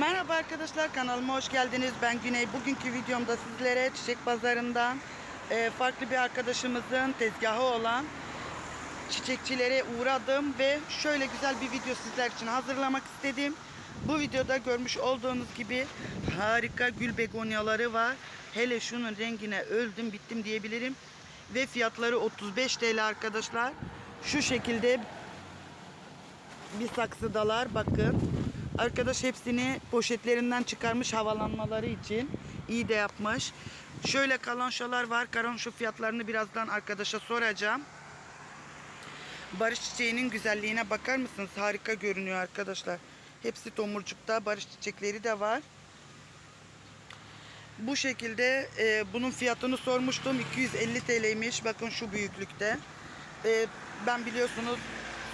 Merhaba arkadaşlar kanalıma hoş geldiniz. Ben Güney. Bugünkü videomda sizlere çiçek pazarından e, farklı bir arkadaşımızın tezgahı olan çiçekçilere uğradım ve şöyle güzel bir video sizler için hazırlamak istedim. Bu videoda görmüş olduğunuz gibi harika gül begonyaları var. Hele şunun rengine öldüm bittim diyebilirim. Ve fiyatları 35 TL arkadaşlar. Şu şekilde bir saksıdalar bakın. Arkadaş hepsini poşetlerinden çıkarmış havalanmaları için. iyi de yapmış. Şöyle kalanşalar var. Kalanşo fiyatlarını birazdan arkadaşa soracağım. Barış çiçeğinin güzelliğine bakar mısınız? Harika görünüyor arkadaşlar. Hepsi tomurcukta. Barış çiçekleri de var. Bu şekilde e, bunun fiyatını sormuştum. 250 TL'ymiş. Bakın şu büyüklükte. E, ben biliyorsunuz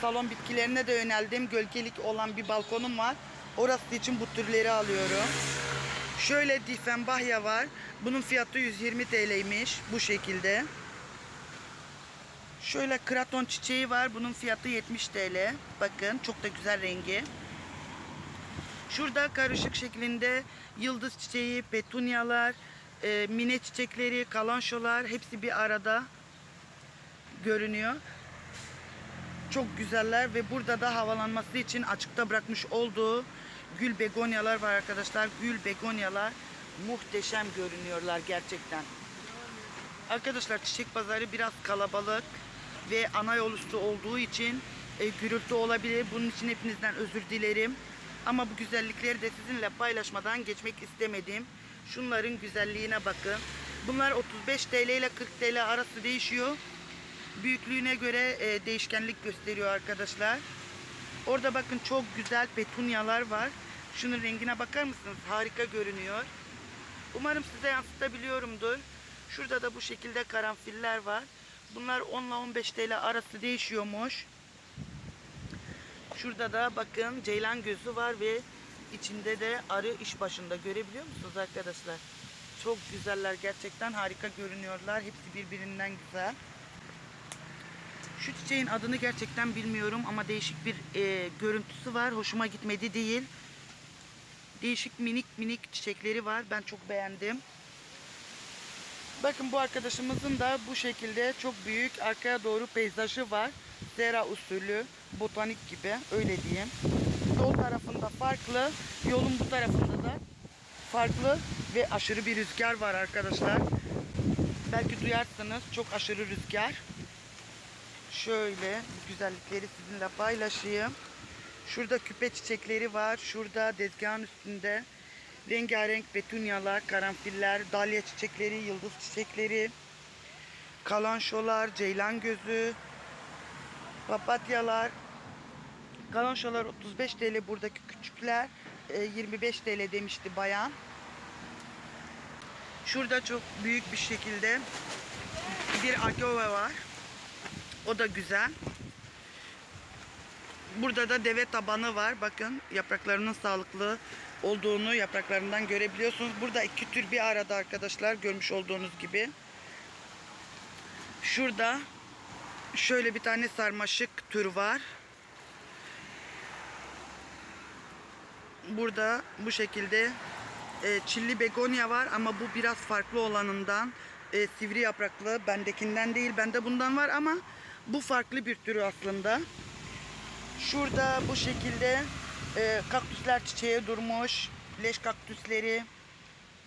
salon bitkilerine de yöneldim. Gölgelik olan bir balkonum var. Orası için bu türleri alıyorum. Şöyle difenbahya var. Bunun fiyatı 120 TL'ymiş. Bu şekilde. Şöyle kraton çiçeği var. Bunun fiyatı 70 TL. Bakın çok da güzel rengi. Şurada karışık şeklinde yıldız çiçeği, petunyalar, e, mine çiçekleri, kalanşolar hepsi bir arada görünüyor. Çok güzeller ve burada da havalanması için açıkta bırakmış olduğu gül begonyalar var arkadaşlar. Gül begonyalar muhteşem görünüyorlar gerçekten. Arkadaşlar çiçek pazarı biraz kalabalık ve ana yol üstü olduğu için e, gürültü olabilir. Bunun için hepinizden özür dilerim. Ama bu güzellikleri de sizinle paylaşmadan geçmek istemedim. Şunların güzelliğine bakın. Bunlar 35 TL ile 40 TL arası değişiyor. Büyüklüğüne göre e, değişkenlik gösteriyor arkadaşlar. Orada bakın çok güzel petunyalar var. Şunun rengine bakar mısınız? Harika görünüyor. Umarım size yansıtabiliyorumdur. Şurada da bu şekilde karanfiller var. Bunlar 10 ile 15 TL arası değişiyormuş. Şurada da bakın ceylan gözü var ve içinde de arı iş başında. Görebiliyor musunuz arkadaşlar? Çok güzeller gerçekten harika görünüyorlar. Hepsi birbirinden güzel. Şu çiçeğin adını gerçekten bilmiyorum ama değişik bir e, görüntüsü var. Hoşuma gitmedi değil. Değişik minik minik çiçekleri var. Ben çok beğendim. Bakın bu arkadaşımızın da bu şekilde çok büyük arkaya doğru peyzajı var. Sera usulü, botanik gibi öyle diyeyim. Yol tarafında farklı, yolun bu tarafında da farklı ve aşırı bir rüzgar var arkadaşlar. Belki duyarsınız çok aşırı rüzgar. Şöyle güzellikleri sizinle paylaşayım. Şurada küpe çiçekleri var. Şurada tezgahın üstünde rengarenk petunyalar, karanfiller, dalya çiçekleri, yıldız çiçekleri, kalanşolar, ceylan gözü, papatyalar. Kalanşolar 35 TL buradaki küçükler e, 25 TL demişti bayan. Şurada çok büyük bir şekilde bir agave var. O da güzel. Burada da deve tabanı var. Bakın yapraklarının sağlıklı olduğunu yapraklarından görebiliyorsunuz. Burada iki tür bir arada arkadaşlar görmüş olduğunuz gibi. Şurada şöyle bir tane sarmaşık tür var. Burada bu şekilde e, çilli begonya var ama bu biraz farklı olanından e, sivri yapraklı. Bendekinden değil. Bende bundan var ama bu farklı bir türü aslında. Şurada bu şekilde e, kaktüsler çiçeğe durmuş. Leş kaktüsleri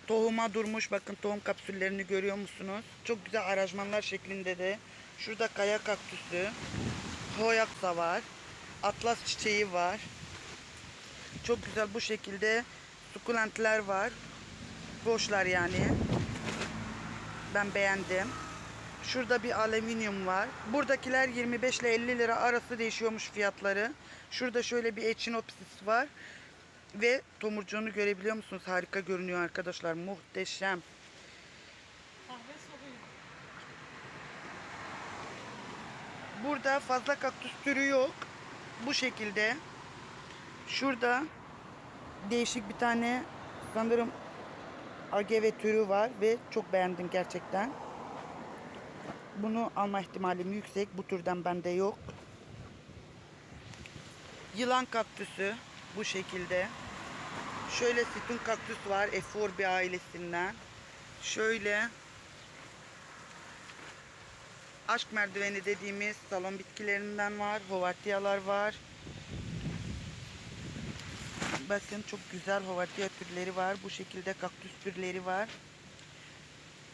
tohuma durmuş. Bakın tohum kapsüllerini görüyor musunuz? Çok güzel aranjmanlar şeklinde de. Şurada kaya kaktüsü. Hoyaksa var. Atlas çiçeği var. Çok güzel bu şekilde sukulentler var. Boşlar yani. Ben beğendim. Şurada bir alüminyum var. Buradakiler 25 ile 50 lira arası değişiyormuş fiyatları. Şurada şöyle bir echinopsis var. Ve tomurcuğunu görebiliyor musunuz? Harika görünüyor arkadaşlar. Muhteşem. Burada fazla kaktüs türü yok. Bu şekilde. Şurada değişik bir tane sanırım agave türü var ve çok beğendim gerçekten. Bunu alma ihtimalim yüksek. Bu türden bende yok. Yılan kaktüsü bu şekilde. Şöyle sütun kaktüs var Eforbi ailesinden. Şöyle aşk merdiveni dediğimiz salon bitkilerinden var. Hovartiyalar var. Bakın çok güzel hovartiya türleri var. Bu şekilde kaktüs türleri var.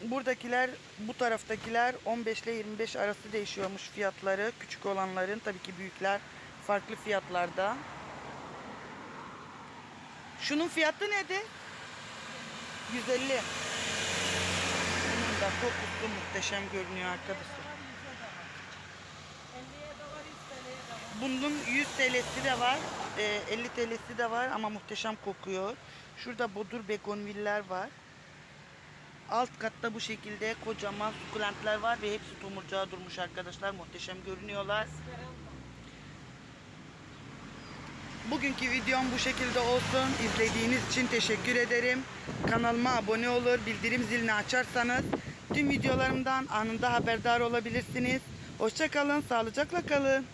Buradakiler, bu taraftakiler 15 ile 25 arası değişiyormuş fiyatları. Küçük olanların tabii ki büyükler farklı fiyatlarda. Şunun fiyatı nedir? 150. Bunun da kokusu muhteşem görünüyor arkadaşlar. Bunun 100 TL'si de var, e, 50 TL'si de var ama muhteşem kokuyor. Şurada bodur begonviller var. Alt katta bu şekilde kocaman sukulentler var ve hepsi tomurcağa durmuş arkadaşlar. Muhteşem görünüyorlar. Bugünkü videom bu şekilde olsun. İzlediğiniz için teşekkür ederim. Kanalıma abone olur, bildirim zilini açarsanız tüm videolarımdan anında haberdar olabilirsiniz. Hoşça kalın, sağlıcakla kalın.